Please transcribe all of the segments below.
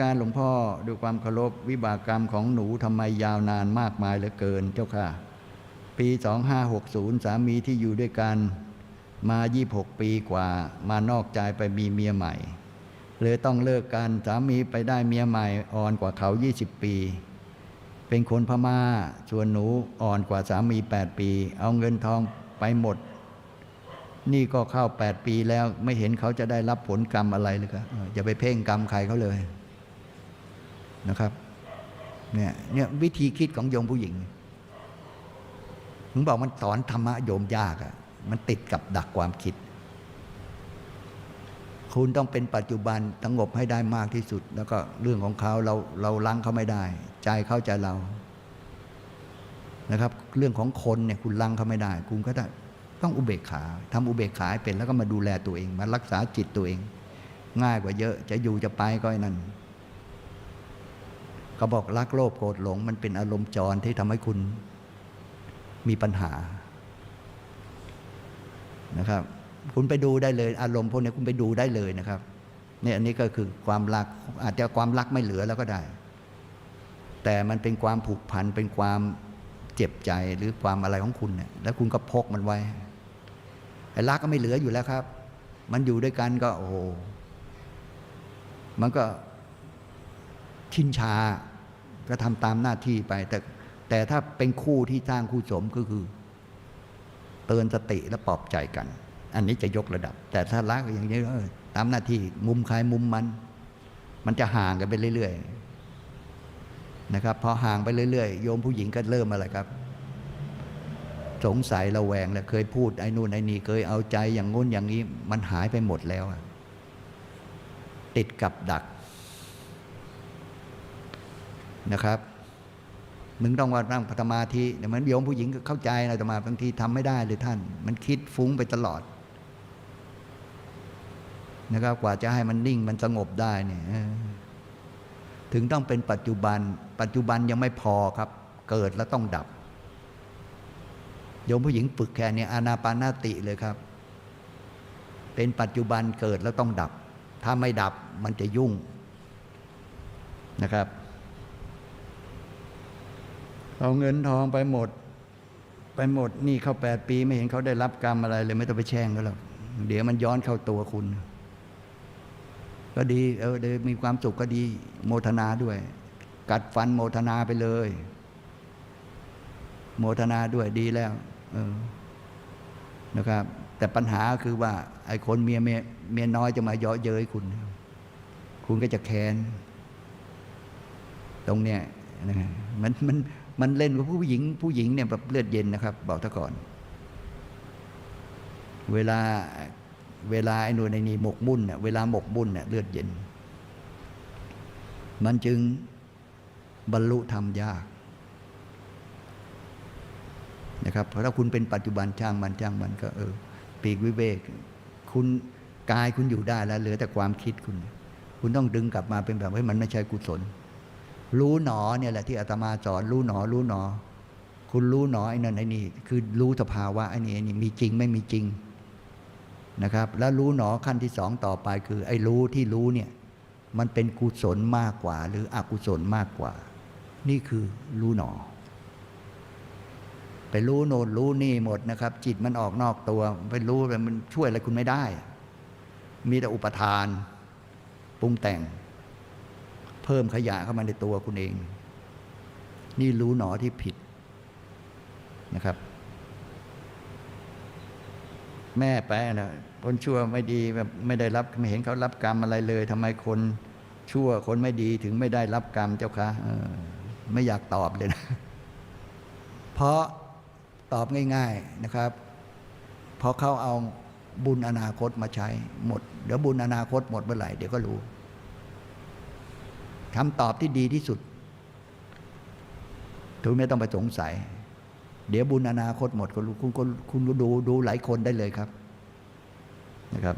การหลวงพ่อด้วยความเคารพวิบากกรรมของหนูทำไมยาวนานมากมายเหลือเกินเจ้าค่ะ ปี 2560 สามีที่อยู่ด้วยกัน มา 26 ปีกว่า มานอกใจไปมีเมียใหม่เลยต้องเลิกกันสามีไปได้เมียใหม่อ่อนกว่าเขา 20 ปี เป็นคนพม่าส่วนหนูอ่อนกว่าสามี 8 ปี เอาเงินทองไปหมด นี่ก็เข้า 8 ปีแล้วไม่เห็นเขาจะได้รับผลกรรมอะไรเลยครับอย่าไปเพ่งกรรมใครเขาเลย นะครับเนี่ยเนี่ยวิธีคิดของโยมผู้หญิงถึงบอกมันสอนธรรมะโยมยากอะ่ะมันติดกับดักความคิด คุณต้องเป็นปัจจุบันสงบให้ได้มากที่สุด แล้วก็เรื่องของเขาเราเราลังเขาไม่ได้ ใจเขาใจเรานะครับ เรื่องของคนเนี่ยคุณลังเขาไม่ได้ คุณก็ได้ต้องอุเบกขาทำอุเบกขาให้เป็นแล้วก็มาดูแลตัวเองมารักษาจิตตัวเอง ง่ายกว่าเยอะจะอยู่จะไปก็ไอ้นั่น เขาบอกรักโลภโกรธหลง มันเป็นอารมณ์จรที่ทำให้คุณมีปัญหานะครับ คุณไปดูได้เลย อารมณ์พวกนี้คุณไปดูได้เลยนะครับเนี่ยอันนี้ก็คือความรักอาจจะความรักไม่เหลือแล้วก็ได้ แต่มันเป็นความผูกพันเป็นความเจ็บใจหรือความอะไรของคุณเนี่ยแล้วคุณก็พกมันไว้ไอ้รักก็ไม่เหลืออยู่แล้วครับ มันอยู่ด้วยกันก็โอ้มันก็ ชินชา ก็ทำตามหน้าที่ไป แต่แต่ถ้าเป็นคู่ที่สร้างคู่สมก็คือ เตือนสติและปลอบใจกัน อันนี้จะยกระดับ แต่ถ้ารักอย่างนี้ตามหน้าที่มุมใครมุมมัน มันจะห่างกันไปเรื่อยๆนะครับพอห่างไปเรื่อยๆโยมผู้หญิงก็เริ่มอะไรครับ สงสัยระแวงแล้วเคยพูดไอ้นู่นไอ้นี่เคยเอาใจอย่างงู้นอย่างนี้ มันหายไปหมดแล้วติดกับดัก นะครับ มึงต้องว่านั่งพัฒมาธิเดี๋ยวมันโยมผู้หญิงก็เข้าใจนะแต่มาบางทีทำไม่ได้เลยท่าน มันคิดฟุ้งไปตลอดนะครับกว่าจะให้มันนิ่งมันสงบได้เนี่ยถึงต้องเป็นปัจจุบัน ปัจจุบันยังไม่พอครับ เกิดแล้วต้องดับโยมผู้หญิงฝึกแค่นี้อานาปานาติเลยครับ เป็นปัจจุบันเกิดแล้วต้องดับ ถ้าไม่ดับมันจะยุ่งนะครับ เอาเงินทองไปหมด ไปหมดนี่เข้าแปดปี ไม่เห็นเขาได้รับกรรมอะไรเลย ไม่ต้องไปแช่งก็แล้วเดี๋ยวมันย้อนเข้าตัวคุณ ก็ดี เออเดี๋ยวมีความสุขก็ดี โมทนาด้วย กัดฟันโมทนาไปเลย โมทนาด้วยดีแล้ว เออนะครับ แต่ปัญหาคือว่า ไอ้คนเมียเมียเมียน้อยจะมาเยาะเย้ยคุณ คุณก็จะแค้นตรงเนี้ยนะมันมัน มันเล่นกับผู้หญิง ผู้หญิงเนี่ยแบบเลือดเย็นนะครับบอกถ้าก่อน เวลาเวลาไอ้หน่วยในนี่หมกมุ่นเนี่ยเวลาหมกมุ่นเนี่ยเลือดเย็น มันจึงบรรลุธรรมยากนะครับเพราะถ้าคุณเป็นปัจจุบันช่างมันช่างมันก็เออปีกวิเวก คุณกายคุณอยู่ได้แล้วเหลือแต่ความคิดคุณ คุณต้องดึงกลับมาเป็นแบบให้มันไม่ใช่กุศล รู้หนอเนี่ยแหละที่อาตมาสอนรู้หนอรู้หนอ คุณรู้หนอไอ้นั่นไอ้นี่คือรู้สภาวะไอ้นี่ไอ้นี่มีจริงไม่มีจริงนะครับ แล้วรู้หนอขั้นที่สองต่อไปคือ ไอ้รู้ที่รู้เนี่ยมันเป็นกุศลมากกว่า หรืออกุศลมากกว่า นี่คือรู้หนอ ไปรู้โน่นรู้นี่หมดนะครับ จิตมันออกนอกตัว ไปรู้แต่มันช่วยอะไรคุณไม่ได้ มีแต่อุปทาน ปรุงแต่ง เพิ่มขยะเข้ามาในตัวคุณเอง นี่รู้หนอที่ผิดนะครับ แม่แปะนะคนชั่วไม่ดีแบบไม่ได้รับไม่เห็นเขารับกรรมอะไรเลยทำไมคนชั่วคนไม่ดีถึงไม่ได้รับกรรมเจ้าคะออไม่อยากตอบเลยนะ เพราะตอบง่าย ๆนะครับ เพราะเขาเอาบุญอนาคตมาใช้หมด เดี๋ยวบุญอนาคตหมดเมื่อไหร่เดี๋ยวก็รู้ คำตอบที่ดีที่สุดทุกไม่ต้องไปสงสัย เดี๋ยวบุญอนาคตหมดคุณคุณคุณดูดูหลายคนได้เลยครับนะครับ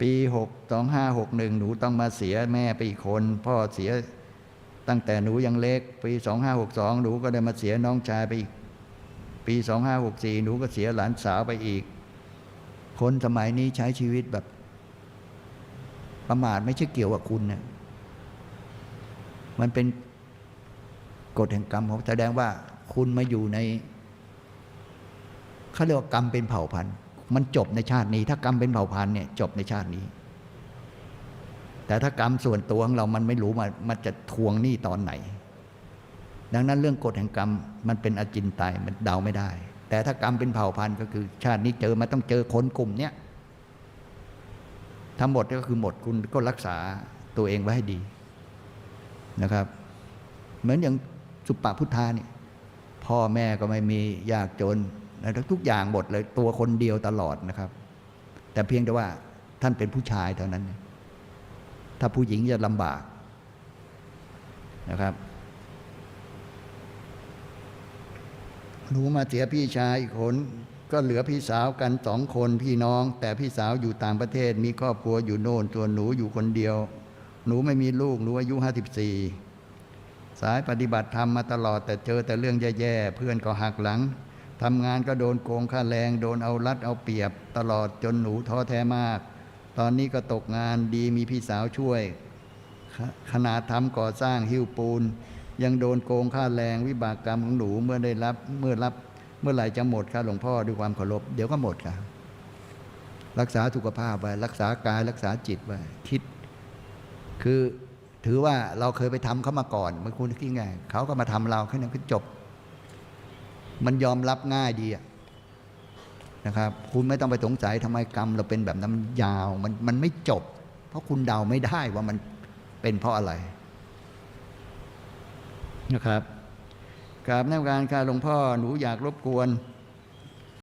ปีหกสองห้าหกหนึ่งหนูต้องมาเสียแม่ไปอีกคน พ่อเสียตั้งแต่หนูยังเล็ก ปีสองห้าหกสองหนูก็ได้มาเสียน้องชายไปอีก ปีสองห้าหกสี่หนูก็เสียหลานสาวไปอีก คนสมัยนี้ใช้ชีวิตแบบ ประมาทไม่ใช่เกี่ยวกับคุณเนะมันเป็นกฎแห่งกรรมของแสดงว่าคุณมาอยู่ในเขาเรียกว่ากรรมเป็นเผ่าพันธุ์ มันจบในชาตินี้ ถ้ากรรมเป็นเผ่าพันธุ์เนี่ยจบในชาตินี้ แต่ถ้ากรรมส่วนตัวของเรามันไม่รู้มามันจะทวงหนี้ตอนไหน ดังนั้นเรื่องกฎแห่งกรรมมันเป็นอจินไตยมันเดาไม่ได้ แต่ถ้ากรรมเป็นเผ่าพันธุ์ก็คือ ชาตินี้เจอมาต้องเจอคนกลุ่มเนี้ย ทั้งหมดก็คือหมดคุณก็รักษาตัวเองไว้ให้ดีนะครับ เหมือนอย่างสุปปพุทธาเนี่ยพ่อแม่ก็ไม่มียากจนนะทุกอย่างหมดเลยตัวคนเดียวตลอดนะครับ แต่เพียงแต่ว่าท่านเป็นผู้ชายเท่านั้น ถ้าผู้หญิงจะลำบากนะครับหนูมาเสียพี่ชายอีกคน ก็เหลือพี่สาวกันสองคนพี่น้อง แต่พี่สาวอยู่ต่างประเทศมีครอบครัวอยู่โน่นส่วหนูอยู่คนเดียว หนูไม่มีลูกหนูอายุห้าสิบสี่สายปฏิบัติธรรมมาตลอดแต่เจอแต่เรื่องแย่ๆเพื่อนก็หักหลังทำงานก็โดนโกงค่าแรงโดนเอารัดเอาเปรียบ ตลอดจนหนูท้อแท้มาก ตอนนี้ก็ตกงานดีมีพี่สาวช่วยขขนาดทำก่อสร้างหิ้วปูน ยังโดนโกงค่าแรงวิบากกรรมของหนูเมื่อได้รับเมื่อรับ มื่อไหร่จะหมดค่ะหลวงพ่อด้วยความเคารพเดี๋ยวก็หมดค่ะ รักษาสุขภาพไว้รักษากายรักษาจิตไว้คิด คือถือว่าเราเคยไปทำเขามาก่อนเมื่อคุณคิดไงเขาก็มาทำเราแค่นั้นก็จบ มันยอมรับง่ายดีนะครับ คุณไม่ต้องไปสงสัยทำไมกรรม เราเป็นแบบนั้นมันยาวมันมันไม่จบ เพราะคุณเดาไม่ได้ว่ามันเป็นเพราะอะไรนะครับ กราบนักการค่ะหลวงพ่อหนูอยากรบกวน